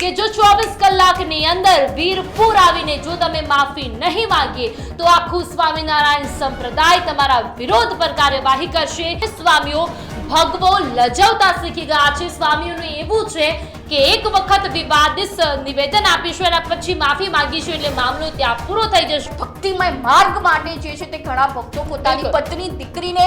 કે જો ચોવીસ કલાકની અંદર વીરપુર આવીને જો તમે માફી નહીં માંગીએ, તો આખું સ્વામિનારાયણ સંપ્રદાય તમારા વિરોધ પર કાર્યવાહી કરશે. સ્વામીઓ ભગવો લજવતા શીખી ગયા છે. સ્વામીઓનું એવું છે કે એક વખત વિવાદિત નિવેદન આપીશું એના પછી માફી માંગીશું એટલે મામલો ત્યાં પૂરો થઈ જશે. ભક્તિમય માર્ગ માટે જે છે તે ઘણા ભક્તો પોતાની પત્ની દીકરીને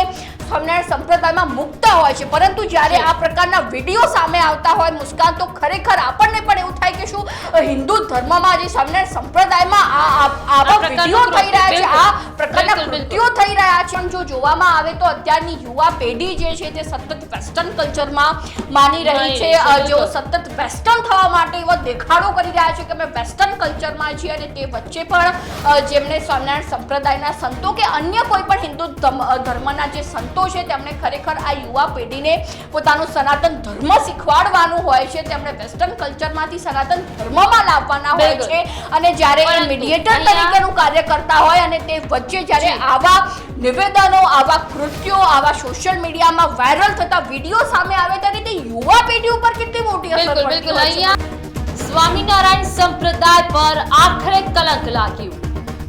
સ્વામિનારાયણ સંપ્રદાયમાં મૂકતા હોય છે. પરંતુ જ્યારે આ પ્રકારના વીડિયો સામે આવતા હોય મુસ્કાન તો ખરેખર આપણને પણ એવું થાય કે શું હિન્દુ ધર્મમાં જે સ્વામિનારાયણ સંપ્રદાયમાં આ આવા વીડિયો થઈ રહ્યા છે આ પ્રકારના. કૃત્યો થઈ રહ્યા છે. જો જોવામાં આવે તો અત્યારની યુવા પેઢી જે છે તે સતત વેસ્ટર્ન કલ્ચરમાં માની રહી છે. જેઓ સતત વેસ્ટર્ન થવા માટે એવો દેખાડો કરી રહ્યા છે કે અમે વેસ્ટર્ન કલ્ચરમાં છીએ અને તે વચ્ચે પણ જેમને સ્વામિનારાયણ સંપ્રદાયના સંતો કે અન્ય કોઈ પણ હિન્દુ ધર્મના જે સંતો છે તેમણે ખરેખર આ યુવા પેઢીને પોતાનું સનાતન ધર્મ શીખવાડવાનું હોય છે. તેમણે વેસ્ટર્ન કલ્ચરમાંથી સનાતન ધર્મમાં લાવવાના હોય છે. અને જ્યારે મીડિયેટર તરીકેનું કાર્ય કરતા હોય અને તે વચ્ચે જ્યારે આવા નિવેદનો આવા કૃત્યો આવા સોશિયલ મીડિયામાં વાયરલ થતા વીડિયો સામે આવે ત્યારે તે યુવા પેઢી ઉપર કેટલી મોટી અસર બિલકુલ અહીંયા સ્વામિનારાયણ સંપ્રદાય પર આખરે કલંક લાગ્યું.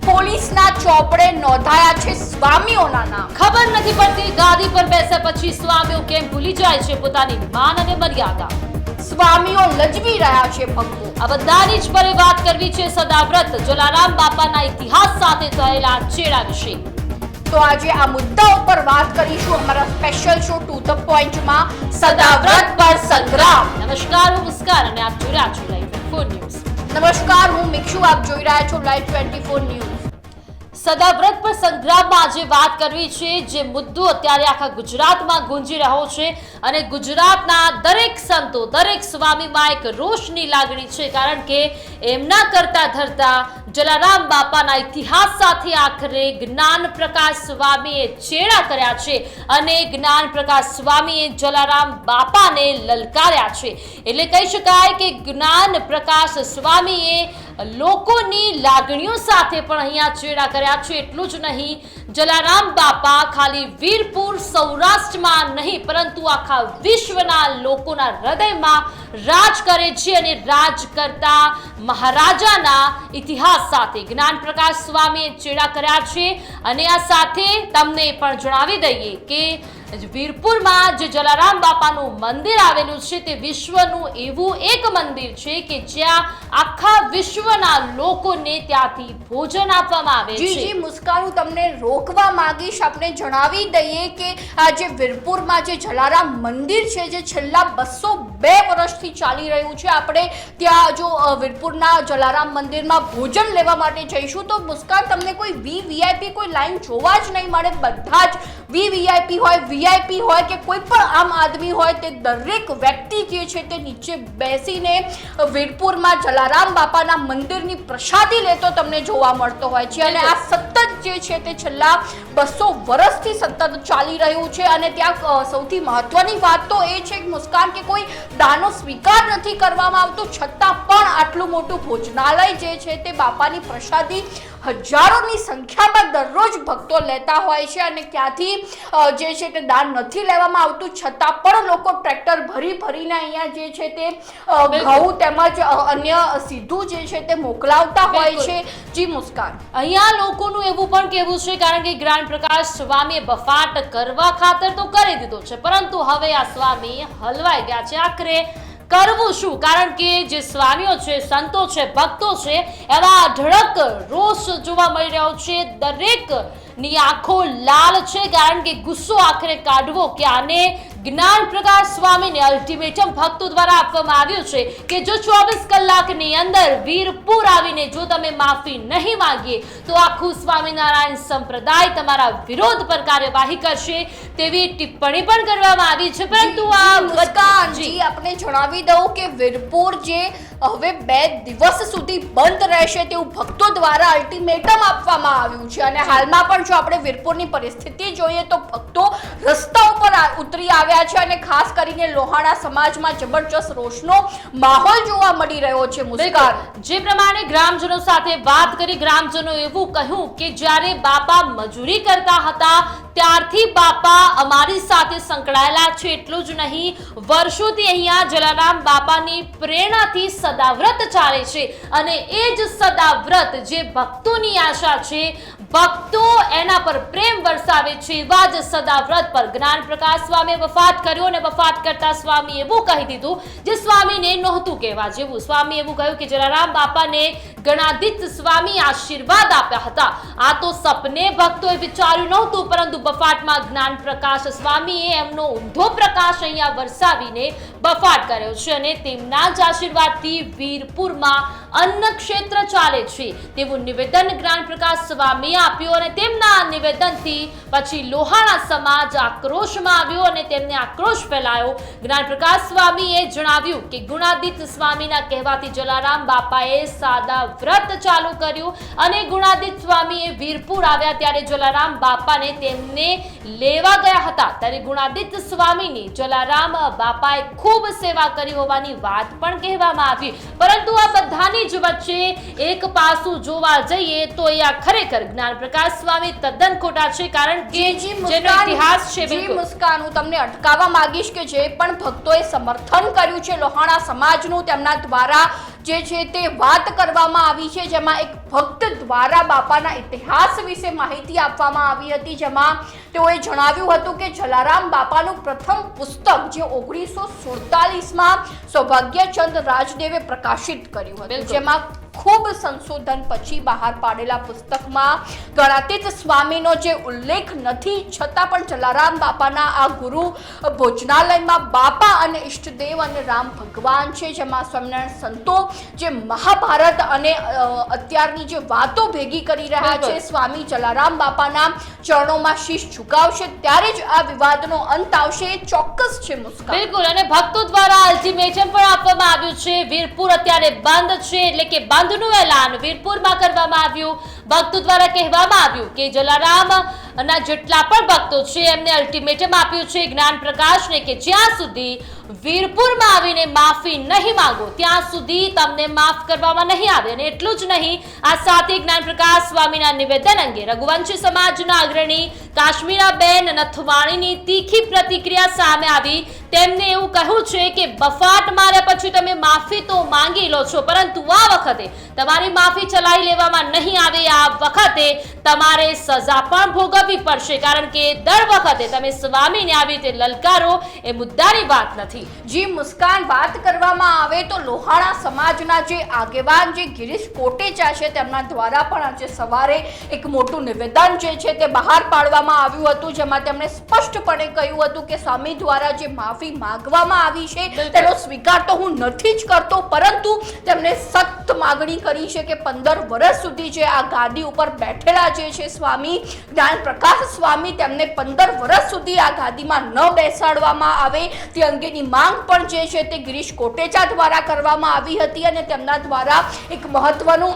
પોલીસના ચોપડે નોંધાયા છે સ્વામીઓના નામ. ખબર નથી પડતી ગાદી પર બેસ્યા પછી સ્વામીઓ કેમ ભૂલી જાય છે પોતાની માન અને મર્યાદા. સ્વામીઓ લજવી રહ્યા છે ભક્તો. આ બધાની જ પરે વાત કરવી છે સદાવ્રત જલારામ બાપાના ઇતિહાસ સાથે થયેલા ચેડા વિશે. તો આજે આ મુદ્દા ઉપર વાત કરીશું. અમારા સ્પેશિયલ શો ટુ ધ પોઈન્ટમાં સદાવ્રત પર સંગ્રામ. નમસ્કાર હું મુસ્કાન અને આપ જોઈ રહ્યા છો લાઈવ ફોર ન્યૂઝ નમસ્કાર હું મિક્ષુ આપ જોઈ રહ્યા છો લાઈવ ટ્વેન્ટી ફોર ન્યૂઝ સદાવ્રત પર સંગ્રામમાં આજે વાત કરવી છે જે મુદ્દો અત્યારે આખા ગુજરાતમાં ગુંજી રહ્યો છે અને ગુજરાતના દરેક સંતો દરેક સ્વામીમાં એક રોષની લાગણી છે કારણ કે એમના કરતા ધરતા જલારામ બાપાના ઇતિહાસ સાથે આખરે જ્ઞાન પ્રકાશ સ્વામીએ ચેડા કર્યા છે અને જ્ઞાન પ્રકાશ સ્વામીએ જલારામ બાપાને લલકાર્યા છે. એટલે કહી શકાય કે જ્ઞાન પ્રકાશ સ્વામીએ લોકોની લાગણીઓ સાથે પણ અહીંયા ચેડા કર્યા છે. એટલું જ નહીં, જલારામ બાપા ખાલી વીરપુર સૌરાષ્ટ્રમાં નહીં, પરંતુ આખા વિશ્વના લોકોના હૃદયમાં રાજ કરે છે અને રાજ કરતા મહારાજાના ઇતિહાસ સાથે જ્ઞાન પ્રકાશ સ્વામીએ ચેડા કર્યા છે. અને આ સાથે તમને પણ જણાવી દઈએ કે વીરપુરમાં જે જલારામ બાપાનું મંદિર આવેલું છે. તે વિશ્વનું એવું એક મંદિર છે કે જ્યાં આખા વિશ્વના લોકોને ત્યાંથી ભોજન આપવામાં આવે છે. જી મુસ્કાન હું તમને રોકવા માંગીશ. આપણે જણાવી દઈએ કે આ જે વીરપુરમાં જે જલારામ મંદિર છે જે છેલ્લા બસો બે વર્ષથી ચાલી રહ્યું છે આપણે ત્યાં જો વીરપુરના જલારામ મંદિરમાં ભોજન લેવા માટે જઈશું તો મુસ્કાન તમને કોઈ વી વીઆઈપી કોઈ લાઈન જોવા જ નહીં મળે. બધા જ વી વીઆઈપી હોય વીઆઈપી હોય કે કોઈ પણ આમ આદમી હોય, તે દરેક વ્યક્તિ જે છે તે નીચે બેસીને વીરપુરમાં જલારામ બાપાના મંદિરની પ્રસાદી લેતો તમને જોવા મળતો હોય છે. અને આ સતત જે છે તે છેલ્લા બસો વર્ષથી સતત ચાલી રહ્યું છે. અને ત્યાં સૌથી મહત્વની વાત તો એ છે કે મુસ્કાન કે કોઈ દાનો સ્વીકાર નથી કરવામાં આવતો, છતાં પણ આટલું મોટું ભોજનાલય જે છે તે બાપાની પ્રસાદી હજારોની સંખ્યામાં દરરોજ ભક્તો લેતા હોય છે અને ક્યાંથી જે છે તે દાન નથી લેવામાં આવતું છતાં પણ લોકો ટ્રેક્ટર ભરી ભરીને અહીંયા જે છે તે ઘઉં તેમજ અન્ય સીધું જે છે તે મોકલાવતા હોય છે. જી મુસ્કાન. અહીંયા લોકોનું એવું પણ કહેવું છે કારણ કે જ્ઞાન પ્રકાશ સ્વામીએ બફાટ કરવા ખાતર તો કરી દીધો છે પરંતુ હવે આ સ્વામી હલવાઈ ગયા છે આખરે. કરવું શું? કારણ કે જે સ્વામીઓ છે, સંતો છે, ભક્તો છે, એવા અઢળક રોષ જોવા મળી રહ્યો છે. દરેકની આંખો લાલ છે, કારણ કે ગુસ્સો આખરે કાઢવો કે આને જ્ઞાન પ્રકાશ સ્વામીને અલ્ટિમેટમ ભક્તો દ્વારા આપવામાં આવ્યું છે કે જો ચોવીસ કલાકની અંદર વીરપુર આવીને જો તમે માફી નહીં માંગીએ તો આખું સ્વામિનારાયણ સંપ્રદાય તમારા વિરોધ પર કાર્યવાહી કરશે તેવી ટિપ્પણી પણ કરવામાં આવી છે. પરંતુ આ મુસ્કાન જી. જી આપણે જણાવી દઉં કે વીરપુર જે હવે બે દિવસ સુધી બંધ રહેશે તેવું ભક્તો દ્વારા અલ્ટિમેટમ આપવામાં આવ્યું છે. અને હાલમાં પણ જો આપણે વીરપુરની પરિસ્થિતિ જોઈએ તો ભક્તો રસ્તા ઉપર ઉતરી આવ્યા રહ્યા છે અને ખાસ કરીને લોહાણા સમાજમાં જબરજસ્ત રોષનો માહોલ જોવા મળી રહ્યો છે મુસ્કાન. જે પ્રમાણે ગ્રામજનો સાથે વાત કરી ગ્રામજનો એવું કહ્યું કે જ્યારે બાપા મજૂરી કરતા હતા ત્યારથી બાપા અમારી સાથે સંકળાયેલા છે, એટલું જ નહીં, વર્ષોથી અહીંયા જલારામ બાપાની પ્રેરણાથી સદાવ્રત ચાલે છે અને એ જ સદાવ્રત જે ભક્તોની આશા છે, ભક્તો એના પર પ્રેમ વરસાવે છે, એવા જ સદાવ્રત પર જ્ઞાન પ્રકાશ સ્વામીએ વફાત કર્યો અને વફાત કરતા સ્વામી એવું કહી દીધું, જે સ્વામીને નહોતું કહેવા જેવું. સ્વામી એવું કહ્યું કે જલારામ બાપાને ગણાદિત સ્વામી આશીર્વાદ આપ્યા હતા. આ તો સપને ભક્તોએ વિચાર્યું નહોતું, પરંતુ બફાટમાં જ્ઞાન પ્રકાશ સ્વામીએ એમનો ઊંધો પ્રકાશ અહીંયા વરસાવીને બફાટ કર્યો છે અને તેમના જ આશીર્વાદથી વીરપુરમાં અન્ન ક્ષેત્ર ચાલે છે. તેવું નિવેદન જ્ઞાન પ્રકાશ સ્વામીએ આપ્યું અને તેમના નિવેદનથી પછી લોહાણા સમાજ આક્રોશમાં આવ્યો અને તેમને આક્રોશ ફેલાયો. જ્ઞાન પ્રકાશ સ્વામીએ જણાવ્યું કે ગુણાદિત સ્વામીના કહેવાથી જલારામ બાપાએ સાદા વ્રત ચાલુ કર્યું અને ગુણાદિત સ્વામીએ વીરપુર આવ્યા ત્યારે જલારામ બાપાને તેમને લેવા ગયા હતા. ત્યારે ગુણાદિત સ્વામીની જલારામ બાપાએ ખૂબ સેવા કરી હોવાની વાત પણ કહેવામાં આવી. પરંતુ આ બધાની જ વચ્ચે એક પાસું જોવા જઈએ તો એ આ ખરેખર જ્ઞાન પ્રકાશ સ્વામી તદ્દન ખોટા છે કારણ કે જેનો ઇતિહાસ છે જી મુસ્કાન હું તમને અટકાવવા માંગીશ કે જે પણ ભક્તોએ સમર્થન કર્યું છે લોહાણા સમાજનું તેમના દ્વારા જે છે તે વાત કરવામાં આવી છે જેમાં એક ભક્ત દ્વારા બાપાના ઇતિહાસ વિશે માહિતી આપવામાં આવી હતી જેમાં તેઓએ જણાવ્યું હતું કે જલારામ બાપાનું પ્રથમ પુસ્તક જે ઓગણીસો સુડતાલીસમાં સૌભાગ્યચંદ રાજદેવે પ્રકાશિત કર્યું હતું જેમાં ખૂબ સંશોધન પછી બહાર પાડેલા પુસ્તકમાં ગણાતીત સ્વામીનો જે ઉલ્લેખ નથી છતાં પણ જલારામ બાપાના આ ગુરુ ભોજનાલયમાં બાપા અને ઈષ્ટદેવ અને રામ ભગવાન છે જેમાં સ્વામિનારાયણ સંતો જે મહાભારત અને અત્યારની જે વાતો ભેગી કરી રહ્યા છે સ્વામી જલારામ બાપાના ચરણોમાં શીશ ઝુકાવશે ત્યારે જ આ વિવાદનો અંત આવશે એ ચોક્કસ છે મુસ્કાન. બિલકુલ અને ભક્તો દ્વારા અલ્ટિમેટમ પણ આપવામાં આવ્યું છે. વીરપુર અત્યારે બંધ છે એટલે કે બંધનું એલાન વીરપુરમાં કરવામાં આવ્યું. ભક્તો દ્વારા કહેવામાં આવ્યું કે જલારામ ના જેટલા પણ ભક્તો છે, એમને અલ્ટિમેટમ આપ્યું છે, જ્ઞાન પ્રકાશને કે જ્યાં સુધી વીરપુરમાં આવીને માફી નહીં માંગો, ત્યાં સુધી તમને માફ કરવામાં નહીં આવે. અને એટલું જ નહીં, આ સાથે જ્ઞાન પ્રકાશ સ્વામીના નિવેદન અંગે રઘુવંશી સમાજના અગ્રણી કાશ્મીરાબેન નથવાણીની તીખી પ્રતિક્રિયા સામે આવી. તેમને એવું કહ્યું છે કે, બફાટ માર્યા પછી તમે માફી તો માંગી લો છો, પરંતુ આ વખતે તમારી માફી ચલાવી લેવામાં નહીં આવે. આ વખતે તમારે સજા પણ ભોગવવી પડશે કારણ કે દર વખતે તમે સ્વામીને આવી રીતે લલકારો એ મુદ્દાની વાત નથી. જી મુસ્કાન વાત કરવામાં આવે તો લોહાણા સમાજના જે આગેવાન જે ગિરીશ કોટેચા છે તેમના દ્વારા પણ આજે સવારે એક મોટું નિવેદન જે છે તે બહાર પાડવામાં આવ્યું હતું જેમાં તેમણે સ્પષ્ટપણે કહ્યું હતું કે સ્વામી દ્વારા જે માફી માંગવામાં આવી છે તેનો સ્વીકાર તો હું નથી જ કરતો પરંતુ તેમણે સખ્ત માગણી કરી છે કે પંદર વર્ષ સુધી જે આ ગાદી ઉપર બેઠેલા જે છે સ્વામી જ્ઞાન પ્રકાશ સ્વામી તેમને પંદર વર્ષ સુધી આ ગાદીમાં ન બેસાડવામાં આવે. તે અંગેની માંગ પણ જે છે તે ગિરીશ કોટેચા દ્વારા કરવામાં આવી હતી અને તેમના દ્વારા એક મહત્વનું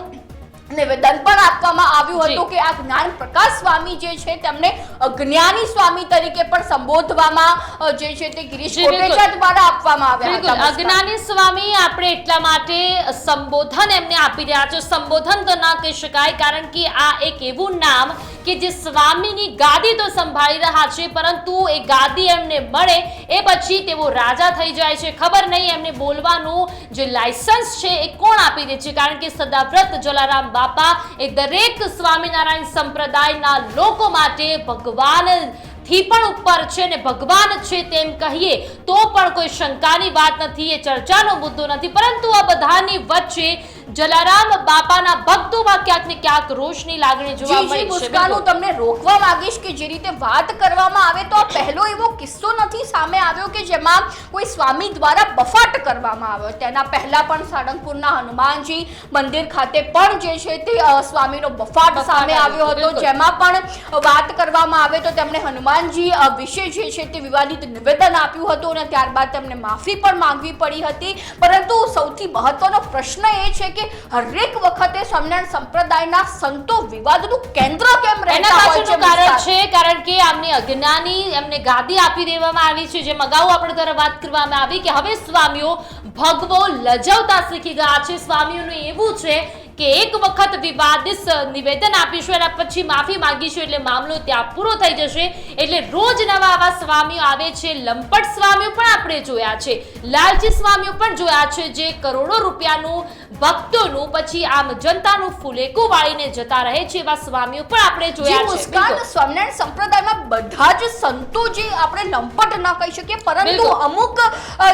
નિવેદન પણ આપવામાં આવ્યું હતું કે આ જ્ઞાન પ્રકાશ સ્વામી જે છે તેમને અજ્ઞાની સ્વામી તરીકે પણ સંબોધવામાં જે છે તે ગિરીશ કોટેચા દ્વારા આપવામાં આવ્યા હતા. અજ્ઞાની સ્વામી આપણે એટલા માટે સંબોધન એમને આપી રહ્યા છે. સંબોધન તો ના કહી શકાય કારણ કે આ એક એવું નામ કે જે સ્વામીની ગાદી તો સંભાળી રહ્યા છે, પરંતુ એ ગાદી એમને મળે એ પછી તેઓ રાજા થઈ જાય છે. ખબર નહીં એમને બોલવાનું જે લાયસન્સ છે એ કોણ આપી દે છે? કારણ કે સદાવ્રત જલારામ બાપા એ દરેક સ્વામિનારાયણ સંપ્રદાયના લોકો માટે ભગવાનથી પણ ઉપર છે ને ભગવાન છે તેમ કહીએ તો પણ કોઈ શંકાની વાત નથી, એ ચર્ચાનો મુદ્દો નથી. પરંતુ આ બધાની વચ્ચે જલારામ બાપાના ભક્તોમાં ક્યાંક ને ક્યાંક રોષની લાગણી જોવા મળી છે. મુસ્કાન તમને રોકવા માંગીશ કે જે રીતે વાત કરવામાં આવે તો આ પહેલો એવો કિસ્સો નથી સામે આવ્યો કે જેમાં કોઈ સ્વામી દ્વારા બફાટ કરવામાં આવ્યો. તેના પહેલા પણ સાળંગપુરના હનુમાનજી મંદિર ખાતે પણ જે છે તે સ્વામીનો બફાટ સામે આવ્યો, આવ્યો હતો. જેમાં પણ વાત કરવામાં આવે તો તેમણે હનુમાનજી વિશે જે છે તે વિવાદિત નિવેદન આપ્યું હતું અને ત્યારબાદ તેમને માફી પણ માંગવી પડી હતી. પરંતુ સૌથી મહત્વનો પ્રશ્ન એ છે કે હરેક વખતે સ્વામિનારાયણ સંપ્રદાયના સંતો વિવાદનું કેન્દ્ર કેમ રહેતા હોય છે કારણ છે કારણ કે આમની અજ્ઞાની એમને ગાદી આપી દેવામાં આવી છે જેમ અગાઉ આપણે દ્વારા વાત કરવામાં આવી કે હવે સ્વામીઓ ભગવો લજવતા શીખી ગયા છે. સ્વામીઓનું એવું છે કે એક વખત વિવાદિત નિવેદન આપીશું એના પછી માફી માંગીશું એટલે મામલો ત્યાં પૂરો થઈ જશે. એટલે રોજ નવા આવા સ્વામીઓ આવે છે લંપટ સ્વામીઓ પણ આપણે જોયા છે. લાલચી સ્વામીઓ પણ જોયા છે જે કરોડો રૂપિયાનું ભક્તોનું પછી આમ જનતાનું ફુલેકું વાળીને જતા રહે છે એવા સ્વામીઓ પણ આપણે જોયા છે. મુસ્કાન સ્વામિનારાયણ સંપ્રદાયમાં બધા જ સંતો જે આપણે લંપટ ન કહી શકીએ પરંતુ અમુક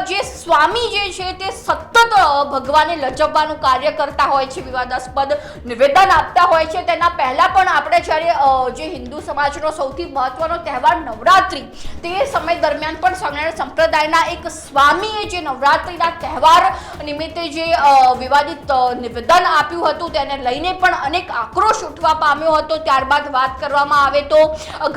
જે સ્વામી જે છે તે સતત ભગવાને લજવવાનું કાર્ય કરતા હોય છે વિવાદાસ્પદ નિવેદન આપતા હોય છે. તેના પહેલા પણ આપણે જ્યારે જે હિન્દુ સમાજનો સૌથી મહત્વનો તહેવાર નવરાત્રિ, તે સમય દરમિયાન પણ સ્વામિનારાયણ સંપ્રદાયના એક સ્વામીએ જે નવરાત્રિના તહેવાર નિમિત્તે જે વિવાદિત નિવેદન આપ્યું હતું, તેને લઈને પણ અનેક આક્રોશ ઉઠવા પામ્યો હતો. ત્યારબાદ વાત કરવામાં આવે તો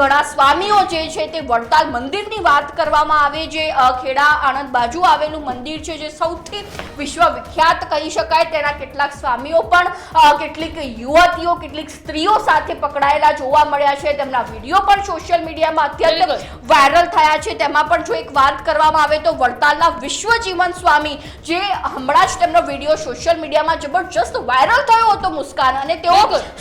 ઘણા સ્વામીઓ જે છે તે વડતાલ મંદિરની વાત કરવામાં આવે, જે ખેડા આણંદ બાજુ આવેલું મંદિર છે, જે સૌથી વિશ્વવિખ્યાત કહી શકાય. તેના કેટલાક સ્વામીઓ પણ અ, કેટલીક યુવતીઓ કેટલીક સ્ત્રીઓ સાથે પકડાયેલા જોવા મળ્યા છે. તેમના વીડિયો પણ સોશિયલ મીડિયામાં અત્યંત વાયરલ થયા છે. તેમાં પણ જો એક વાત કરવામાં આવે તો વડતાલના વિશ્વજીવન સ્વામી જે હમણાં જ તેમનો વીડિયો સોશિયલ મીડિયામાં જબરજસ્ત વાયરલ થયો હતો મુસ્કાન અને તેઓ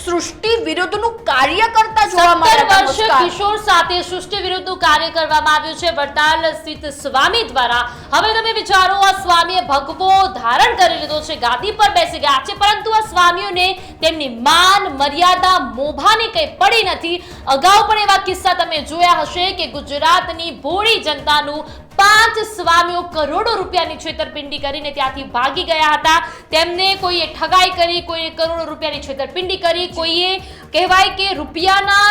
સૃષ્ટિ વિરુદ્ધનું કાર્ય કરતા જોવા મળ્યા હતા કિશોર સાથે સૃષ્ટિ વિરુદ્ધનું કાર્ય કરવામાં આવ્યું છે વડતાલ સ્થિત સ્વામી દ્વારા. હવે તમે વિચારો આ સ્વામીએ ભગવો ધારણ કરી લીધો છે. ગાદી પર બેસી ગયા છે પરંતુ આ સ્વામીઓને તેમની માન, મર્યાદા, મોભાની કંઈ પડી નથી. અગાઉ પણ એવા કિસ્સા તમે જોયા હશે કે ગુજરાતની ભોળી જનતાનું પાંચ સ્વામીઓ કરોડો રૂપિયાની છેતરપિંડી કરીને ત્યાંથી ભાગી ગયા હતા. તેમને કોઈએ ઠગાઈ કરી કોઈએ કરોડો રૂપિયાની છેતરપિંડી કરી. કોઈએ કહેવાય કે રૂપિયાના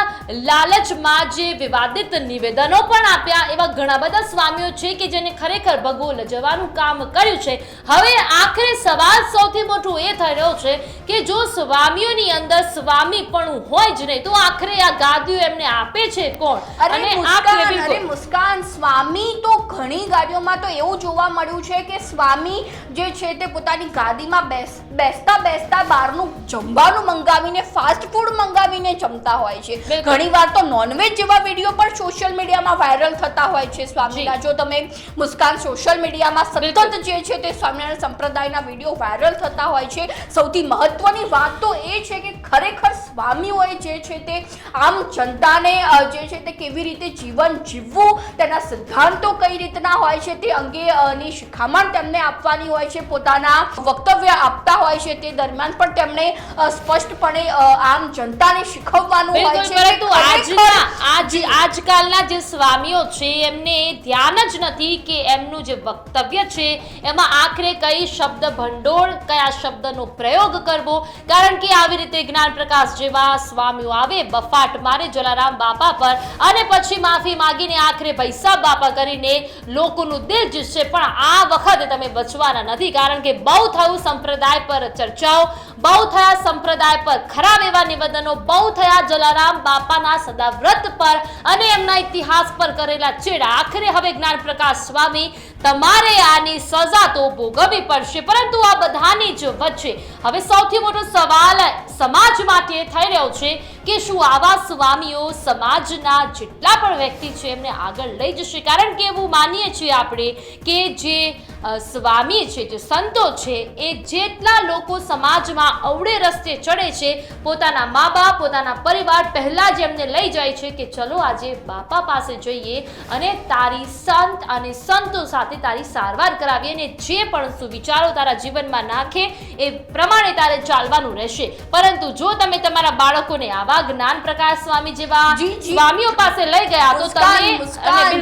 લાલચમાં જે વિવાદિત નિવેદનો પણ આપ્યા એવા ઘણા બધા સ્વામીઓ છે કે જેને ખરેખર ભગવો લજવાનું કામ કર્યું છે. હવે આખરે સવાલ સૌથી મોટો એ થઈ રહ્યો છે કે જો સ્વામીઓની અંદર સ્વામી પણ હોય જ નહીં તો આખરે આ ગાદીઓ એમને આપે છે કોણ? અને મુસ્કાન સ્વામી તો ઘણી ગાડીઓમાં તો એવું જોવા મળ્યું છે કે સ્વામી જે છે તે પોતાની ગાદીમાં બેસ બેસતા બેસતા બહારનું જમવાનું મંગાવીને ફાસ્ટ ફૂડ મંગાવીને જમતા હોય છે. ઘણી વાર તો નોનવેજ જેવા વીડિયો પણ સોશિયલ મીડિયામાં વાયરલ થતા હોય છે સ્વામીના. જો. તમે મુસ્કાન સોશિયલ મીડિયામાં સતત જે છે તે સ્વામિનારાયણ સંપ્રદાયના વીડિયો વાયરલ થતા હોય છે. સૌથી મહત્વની વાત તો એ છે કે ખરેખર સ્વામીઓએ જે છે તે આમ જનતાને જે છે તે કેવી રીતે જીવન જીવવું તેના સિદ્ધાંતો કઈ રીતના હોય છે તે અંગે ની શિખામણ તેમને આપવાની હોય છે પોતાના વક્તવ્ય આપતા હોય છે તે દરમિયાન પણ તેમણે સ્પષ્ટપણે આમ જનતાને શીખવવાનું હોય છે. પરંતુ આજના આજ આજકાલના જે સ્વામીઓ છે એમને ધ્યાન જ નથી કે એમનું જે વક્તવ્ય છે એમાં આખરે કઈ શબ્દ ભંડોળ કયા શબ્દનો પ્રયોગ કરવો કારણ કે આવી રીતે જ્ઞાન પ્રકાશ જેવા સ્વામીઓ આવે બફાટ મારે જલારામ બાપા પર અને પછી માફી માંગીને આખરે ભૈસા બાપા કરીને લોકોનું દિલ જીતશે. પણ આ વખતે તમે બચવાના નથી, કારણ કે બહુ થયું સંપ્રદાય પર ચર્ચાઓ, બહુ થયા સંપ્રદાય પર ખરાબ એવા નિવેદનો, બહુ થયા જલારામ બાપાના સદાવ્રત પર અને એમના ઇતિહાસ પર કરેલા ચેડા. આખરે હવે જ્ઞાન પ્રકાશ સ્વામી તમારે આની સજા તો ભોગવવી પડશે, પરંતુ આ બધાની જ વચ્ચે હવે સૌથી મોટો સવાલ સમાજ માટે થઈ રહ્યો છે કે શું આવા સ્વામીઓ સમાજના જેટલા પણ વ્યક્તિ છે એમને આગળ લઈ જશે? કારણ કે એવું માનીએ છીએ આપણે કે જે સ્વામી છે જે સંતો છે એ જેટલા લોકો સમાજમાં અવળે રસ્તે ચડે છે પોતાના મા બાપ પોતાના પરિવાર પહેલાં જ એમને લઈ જાય છે કે ચલો આજે બાપા પાસે જઈએ અને તારી સંત અને સંતો સાથે તારી સારવાર કરાવીએ અને જે પણ સુવિચારો તારા જીવનમાં નાખે એ પ્રમાણે તારે ચાલવાનું રહેશે પરંતુ જો તમે તમારા બાળકોને આવા જ્ઞાન પ્રકાશ સ્વામી જેવા. સ્વામીઓ પાસે લઈ ગયા તો તમે.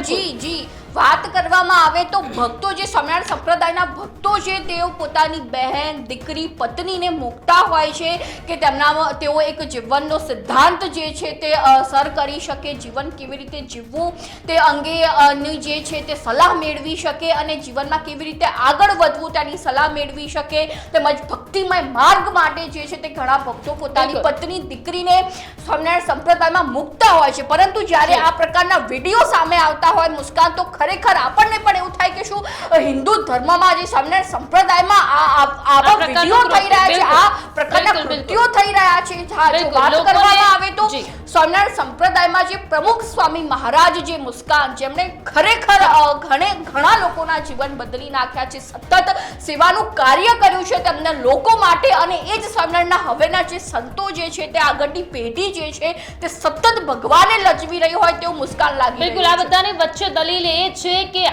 જી જી વાત કરવામાં આવે તો ભક્તો જે સ્વામિનારાયણ સંપ્રદાયના ભક્તો છે તેઓ પોતાની બહેન દીકરી પત્નીને મૂકતા હોય છે કે તેમનામાં તેઓ એક જીવનનો સિદ્ધાંત જે છે તે સર કરી શકે જીવન કેવી રીતે જીવવું તે અંગેની જે છે તે સલાહ મેળવી શકે અને જીવનમાં કેવી રીતે આગળ વધવું તેની સલાહ મેળવી શકે તેમજ ભક્તિમય માર્ગ માટે જે છે તે ઘણા ભક્તો પોતાની પત્ની દીકરીને સ્વામિનારાયણ સંપ્રદાયમાં મૂકતા હોય છે. પરંતુ જ્યારે આ પ્રકારના વીડિયો સામે આવતા હોય મુસ્કાન તો ખરેખર આપણને પણ એવું હિન્દુ ધર્મમાં જે સ્વામિનારાયણ સંપ્રદાયમાં આ આવા વીડિયો થઈ રહ્યા છે આ પ્રકારના. કૃત્યો થઈ રહ્યા છે હા જો વાત કરવામાં આવે તો સ્વામિનારાયણ સંપ્રદાયમાં જે પ્રમુખ સ્વામી મહારાજ જે મુસ્કાન જેમણે ખરેખર ઘણે ઘણા લોકોના જીવન બદલી નાખ્યા છે સતત સેવાનું કાર્ય કર્યું છે તેમના લોકો માટે અને એ જ સ્વામિનારાયણના હવેના જે સંતો જે છે તે આગળની પેઢી જે છે તે સતત ભગવાને લજવી રહી હોય તેવું મુસ્કાન લાગે બિલકુલ આ બધાની વચ્ચે દલીલ એ છે કે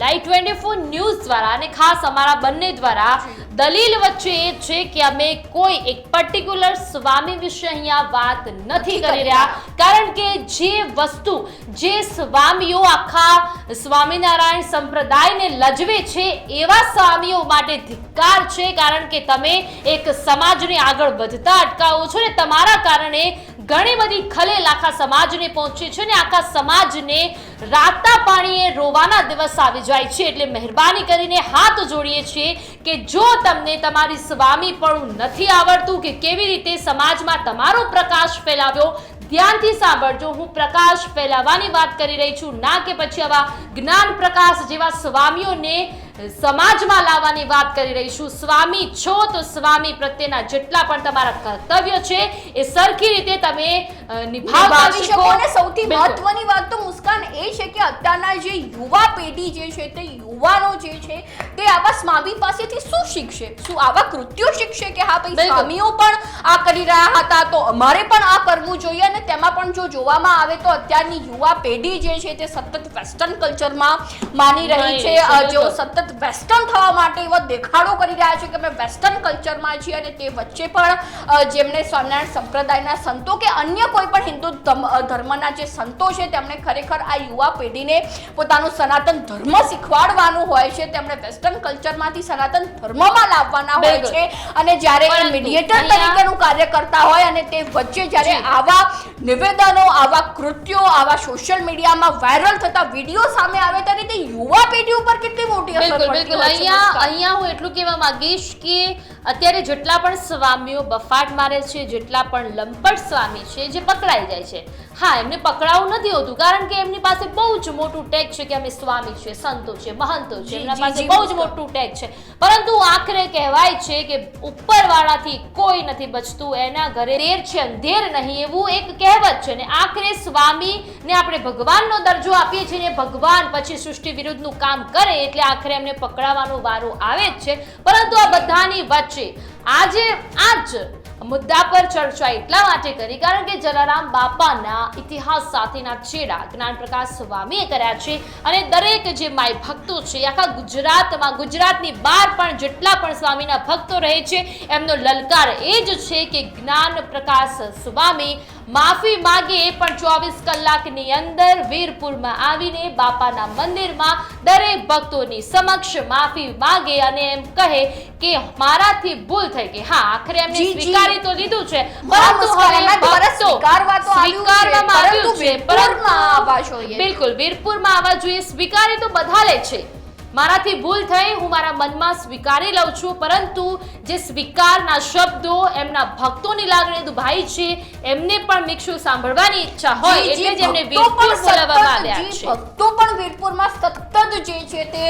લાઈવ ટ્વેન્ટી ફોર ન્યૂઝ દ્વારા અને ખાસ અમારા બંને દ્વારા દલીલ વચ્ચે એ છે કે અમે કોઈ એક પર્ટિક્યુલર સ્વામી વિશે અહીંયા વાત નથી કરી રહ્યા. કારણ કે જે વસ્તુ જે સ્વામીઓ આખા સ્વામિનારાયણ સંપ્રદાયને લજવે છે એવા સ્વામીઓ માટે ધિક્કાર છે. કારણ કે તમે એક સમાજને આગળ વધતા અટકાવો છો ને તમારા કારણે ઘણી બધી ખલેલ આખા સમાજને પહોંચે છે ને આખા સમાજને રાતા પાણીએ રોવાના દિવસ આવી જાય છે. એટલે મહેરબાની કરીને હાથ જોડીએ છીએ કે જો તમને તમારી સ્વામી પણ નથી આવડતું કે કેવી રીતે સમાજમાં તમારો પ્રકાશ ફેલાવ્યો ધ્યાનથી સાંભળજો હું પ્રકાશ ફેલાવવાની વાત કરી રહી છું. ના કે પછી આવા જ્ઞાન પ્રકાશ જેવા સ્વામીઓને સમાજમાં લાવવાની વાત કરી રહી છું. સ્વામી છો તો સ્વામી પ્રત્યેના જેટલા પણ તમારા કર્તવ્ય છે એ સરખી રીતે તમે નિભાવી શકો અને સૌથી. મહત્વની વાત તો મુસ્કાન એ છે કે અત્યારના જે યુવા પેઢી જે છે તે યુવાનો જે છે તે આવા સ્વામી પાસેથી શું શીખશે? શું આવા કૃત્યો શીખશે કે હા ભાઈ સ્વામીઓ પણ આ કરી રહ્યા હતા? તો અમારે પણ આ કરવું જોઈએ અને તેમાં પણ જો જોવામાં આવે તો અત્યારની યુવા પેઢી જે છે તે સતત વેસ્ટર્ન કલ્ચરમાં માની રહી છે. જેઓ સતત વેસ્ટર્ન થવા માટે એવો દેખાડો કરી રહ્યા છે કે અમે વેસ્ટર્ન કલ્ચરમાં છીએ અને તે વચ્ચે પણ જેમણે જેમને સ્વામિનારાયણ સંપ્રદાયના સંતો કે અન્ય કોઈ પણ હિન્દુ ધર્મના જે સંતો છે તેમણે ખરેખર આ યુવા પેઢીને પોતાનું સનાતન ધર્મ શીખવાડવાનું હોય છે. તેમણે વેસ્ટર્ન કલ્ચરમાંથી સનાતન ધર્મમાં લાવવાના હોય છે. અને જ્યારે એ મીડિયેટર તરીકેનું કાર્ય કરતા હોય અને તે વચ્ચે જ્યારે આવા નિવેદનો આવા કૃત્યો આવા સોશિયલ મીડિયામાં વાયરલ થતા વીડિયો સામે આવે ત્યારે તે યુવા પેઢી ઉપર કેટલી મોટી અસર બિલકુલ અહીંયા અહીંયા હું એટલું કહેવા માંગીશ કે અત્યારે જેટલા પણ સ્વામીઓ બફાટ મારે છે જેટલા પણ લંપટ સ્વામી છે જે પકડાઈ જાય છે હા એમને પકડાવું નથી હોતું કારણ કે એમની પાસે બહુ જ મોટું ટેગ છે કે અમે સ્વામી છે સંતો છે મહંતો છે એમના પાસે બહુ જ મોટું ટેગ છે. પરંતુ આખરે કહેવાય છે કે ઉપરવાળાથી કોઈ નથી બચતું એના ઘરે દેર છે અંધેર નહીં એવું એક કહેવત છે. ને આખરે સ્વામી ને આપણે ભગવાનનો દરજ્જો આપીએ છીએ ને ભગવાન પછી સૃષ્ટિ વિરુદ્ધનું કામ કરે એટલે આખરે એમને પકડાવાનો વારો આવે જ છે. પરંતુ આ બધાની વચ્ચે આજે આજ મુદ્દા પર ચર્ચા એટલા માટે કરી કારણ કે જલારામ બાપાના ઇતિહાસ સાથેના છેડા જ્ઞાન પ્રકાશ સ્વામીએ કર્યા છે અને દરેક જે માય ભક્તો છે આખા ગુજરાતમાં ગુજરાતની બહાર પણ જેટલા પણ સ્વામીના ભક્તો રહે છે એમનો લલકાર એ જ છે કે જ્ઞાન પ્રકાશ સ્વામી માફી માગે એ પણ ચોવીસ કલાકની અંદર વીરપુરમાં આવીને બાપાના મંદિરમાં દરેક ભક્તોની સમક્ષ માફી માગે અને એમ કહે કે મારાથી ભૂલ થઈ ગઈ. હા આખરે એમને જી, સ્વીકારી તો લીધું છે પરંતુ હવે સ્વીકારવા તો સ્વીકારવામાં આવ્યું પરંતુ છે વીરપુરમાં આવવા જોઈએ. બિલકુલ વીરપુરમાં આવવા જોઈએ સ્વીકારી તો બધા લે છે મારાથી ભૂલ થઈ હું મારા મનમાં સ્વીકારી લઉં છું પરંતુ જે સ્વીકારના શબ્દો એમના ભક્તોની લાગણી દુભાઈ છે એમને પણ મિક્ષુ સાંભળવાની ઈચ્છા હોય એટલે જ એમને વીરપુર બોલાવવામાં આવ્યા છે. ભક્તો પણ વીરપુરમાં સતત જે છે તે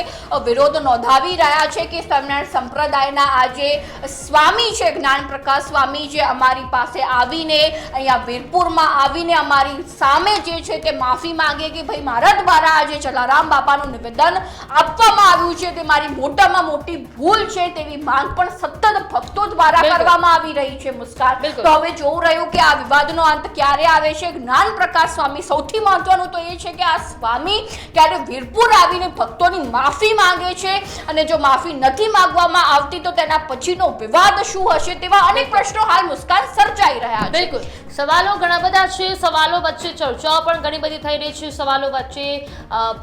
વિરોધ નોંધાવી રહ્યા છે કે સ્વામિનારાયણ સંપ્રદાયના આ જે સ્વામી છે જ્ઞાન પ્રકાશ સ્વામી જે અમારી પાસે આવીને અહીંયા વીરપુરમાં આવીને અમારી સામે જે છે તે માફી માંગે કે ભાઈ મારા દ્વારા આજે જલારામ બાપાનું નિવેદન આપવામાં આવ્યું છે તે મારી મોટામાં મોટી ભૂલ છે તેવી માંગ પણ સતત ભક્તો દ્વારા કરવામાં આવી રહી છે મુસ્કાન. તો હવે જોવું રહ્યું કે આ વિવાદનો અંત ક્યારે આવે છે? જ્ઞાન પ્રકાશ સ્વામી સૌથી મહત્વનું તો એ છે કે આ સ્વામી ક્યારે વીરપુર આવીને ભક્તોની માફી માંગે છે અને જો માફી નથી માંગવામાં આવતી તો તેના પછીનો વિવાદ શું હશે તેવા અનેક પ્રશ્નો હાલ મુસ્કાન સર્જાઈ રહ્યા છે. બિલકુલ. સવાલો ઘણા બધા છે. સવાલો વચ્ચે ચર્ચાઓ પણ ઘણી બધી થઈ રહી છે. સવાલો વચ્ચે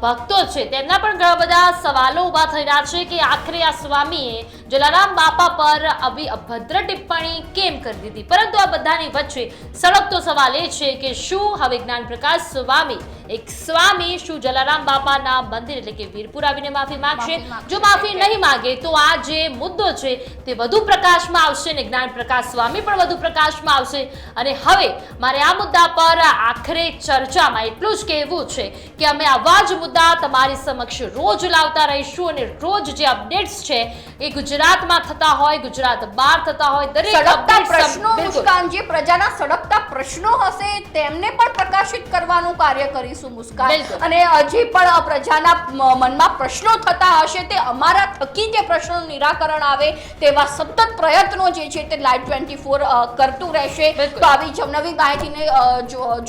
ભક્તો છે. તેમના પણ ઘણા બધા સવાલો ઊભા થઈ રહ્યા છે કે આખરે આ સ્વામીએ જલારામ બાપા પર આવી અભદ્ર ટિપ્પણી કેમ કરી દીધી? પરંતુ આ બધાની વચ્ચે સળગતો સવાલ એ છે કે શું હવે જ્ઞાન પ્રકાશ સ્વામી એક સ્વામી શું જલારામ બાપાના મંદિર એટલે કે વીરપુર આવીને માફી માંગશે. જો માફી નહીં માંગે તો આ જે મુદ્દો છે તે વધુ પ્રકાશમાં આવશે અને જ્ઞાન પ્રકાશ સ્વામી પણ વધુ પ્રકાશમાં આવશે. અને હવે મારે આ મુદ્દા પર આખરે ચર્ચામાં એટલું જ કહેવું છે કે અમે આવા જ મુદ્દા તમારી સમક્ષ રોજ લાવતા રહીશું અને રોજ જે અપડેટ્સ છે એ ગુજરાતમાં થતા હોય ગુજરાત બહાર થતા હોય દરેક પ્રશ્નો પ્રજાના સડકતા પ્રશ્નો હશે તેમને પણ પ્રકાશિત કરવાનું કાર્ય કરીશું મુસ્કાન. અને હજી પણ પ્રજાના મનમાં પ્રશ્નો થતા હશે તે અમારા થકી જે પ્રશ્નોનું નિરાકરણ આવે તેવા સતત પ્રયત્નો જે છે તે લાઈવ ટ્વેન્ટી ફોર કરતું રહેશે. તો આવી જમનવી નવી માહિતીને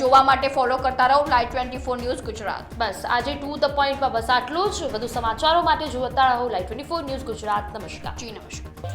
જોવા માટે ફોલો કરતા રહો live twenty four news Gujarat. બસ આજે ટુ ધ પોઈન્ટમાં બસ આટલું જ. વધુ સમાચારો માટે જોતા રહો live twenty four news Gujarat. નમસ્કાર. જી નમસ્કાર.